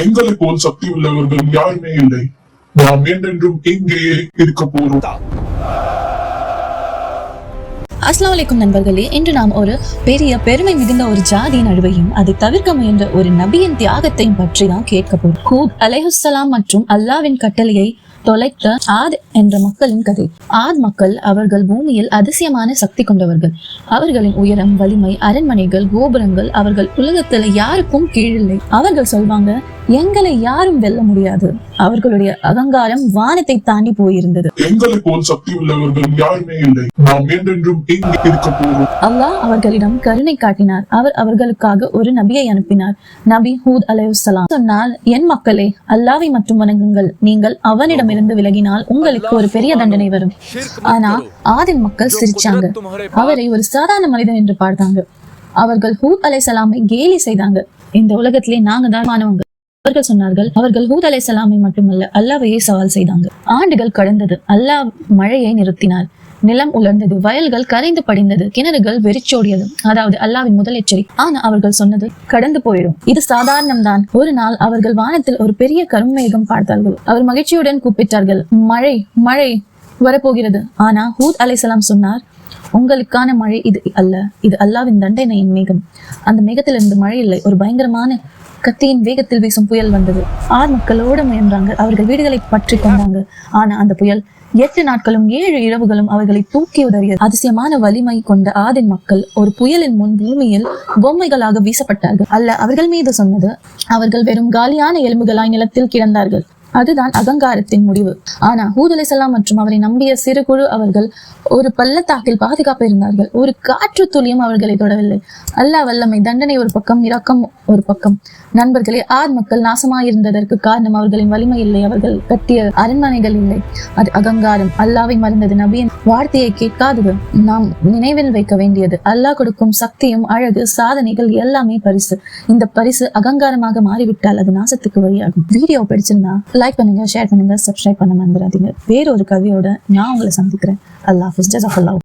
எங்களை போல் சக்தி உள்ளவர்கள் யாருமே இல்லை. நாம் என்றென்றும் இங்கேயே இருக்க போறோம். அஸ்லாம் வலைக்கும் நண்பர்களே இன்று நாம் ஒரு பெரிய பெருமை மிகுந்த ஒரு ஜாதியின் அழிவையும் அதை தவிர்க்க முயன்ற ஒரு நபியின் தியாகத்தையும் பற்றி தான் கேட்க போறோம். ஹூத் அலேஹுசலாம் மற்றும் அல்லாவின் கட்டளையை தொலைத்த ஆத் என்ற மக்களின் கதை. ஆத் மக்கள் அவர்கள் பூமியில் அதிசயமான சக்தி கொண்டவர்கள். அவர்களின் உயரம் வலிமை அரண்மனைகள் கோபுரங்கள் அவர்கள் உலகத்துல யாருக்கும் கீழில்லை. அவர்கள் சொல்வாங்க எங்களை யாரும் வெல்ல முடியாது. அவர்களுடைய அகங்காரம் வானத்தை தாண்டி போயிருந்தது. எங்களை போல் சக்தி உள்ளவர்கள் யாருமே இல்லை. நாம் என்றென்றும் இங்கே இருக்க போறோம் அல்லாஹ் அவர்களிடம் கருணை காட்டினார். அவர் அவர்களுக்காக ஒரு நபியை அனுப்பினார். நபி ஹூத் அலையுஸ்ஸலாம் சொன்னால் என் மக்களே அல்லாவை மட்டும் வணங்குங்கள். நீங்கள் அவனிடமிருந்து விலகினால் உங்களுக்கு ஒரு பெரிய தண்டனை வரும். ஆனா ஆதின் மக்கள் சிரிச்சாங்க. அவரை ஒரு சாதாரண மனிதன் என்று பார்த்தாங்க. அவர்கள் ஹூத் அலைசலாமை கேலி செய்தாங்க. இந்த உலகத்திலே நாங்க தான் மாணவங்க. அவர்கள் சொன்னார்கள் அவர்கள் ஹூத் அலை சலாமை மட்டுமல்ல அல்லாவையே சவால் செய்தாங்க. ஆண்டுகள் கடந்தது அல்லாஹ் மழையை நிறுத்தினார். நிலம் உலர்ந்தது வயல்கள் கரைந்து படிந்தது கிணறுகள் வெறிச்சோடியது. அதாவது அல்லாவின் முதல் எச்சரி ஆனா அவர்கள் சொன்னது கடந்து போயிடும். இது சாதாரணம் தான் ஒரு நாள் அவர்கள் வானத்தில் ஒரு பெரிய கரும்மேகம் பார்த்தார்கள். அவர் மகிழ்ச்சியுடன் கூப்பிட்டார்கள் மழை மழை வரப்போகிறது. ஆனா ஹூத் அலைசலாம் சொன்னார் உங்களுக்கான மழை இது அல்ல. இது அல்லாவின் தண்டனையின் மேகம். அந்த மேகத்திலிருந்து மழை இல்லை. ஒரு பயங்கரமான கத்தியின் வேகத்தில் வீசும் புயல் வந்தது. ஆர் மக்கள் ஓட முயன்றாங்க. அவர்கள் வீடுகளை பற்றி கொண்டாங்க. ஆனா அந்த புயல் எட்டு நாட்களும் ஏழு இரவுகளும் அவர்களை தூக்கி உதறியது. அதிசயமான வலிமை கொண்ட ஆதின் மக்கள் ஒரு புயலின் முன் பூமியில் பொம்மைகளாக வீசப்பட்டார்கள். அல்ல அவர்கள் மீது சொன்னது அவர்கள் வெறும் காலியான எலும்புகளாய் நிலத்தில் கிடந்தார்கள். அதுதான் அகங்காரத்தின் முடிவு. ஆனா ஹூத் மற்றும் அவரை நம்பிய சிறு குழு அவர்கள் ஒரு பள்ளத்தாக்கில் பாதுகாப்பு இருந்தார்கள். ஒரு காற்று துளியும் அவர்களை தொடவில்லை. அல்லாஹ் வல்லமை தண்டனை ஒரு பக்கம் இரக்கம் ஒரு பக்கம். நண்பர்களே ஆர் மக்கள் நாசமாயிருந்ததற்கு காரணம் அவர்களின் வலிமை இல்லை. அவர்கள் கட்டிய அரண்மனைகள் இல்லை. அது அகங்காரம். அல்லாவை மறந்தது நபியின் வார்த்தையை கேட்காதது நாம் நினைவில் வைக்க வேண்டியது. அல்லாஹ் கொடுக்கும் சக்தியும் அழகு சாதனைகள் எல்லாமே பரிசு. இந்த பரிசு அகங்காரமாக மாறிவிட்டால் அது நாசத்துக்கு வழியாகும். வீடியோ பிடிச்சிருந்தா லைக் பண்ணுங்கள் ஷேர் பண்ணுங்கள் சப்ஸ்கிரைப் பண்ண மறந்துடாதீங்க வேறொரு கதையோட நான் உங்களை சந்திக்கிறேன். அல்லாஹ் ஆஃப் ஜஸாக்கல்லாஹ்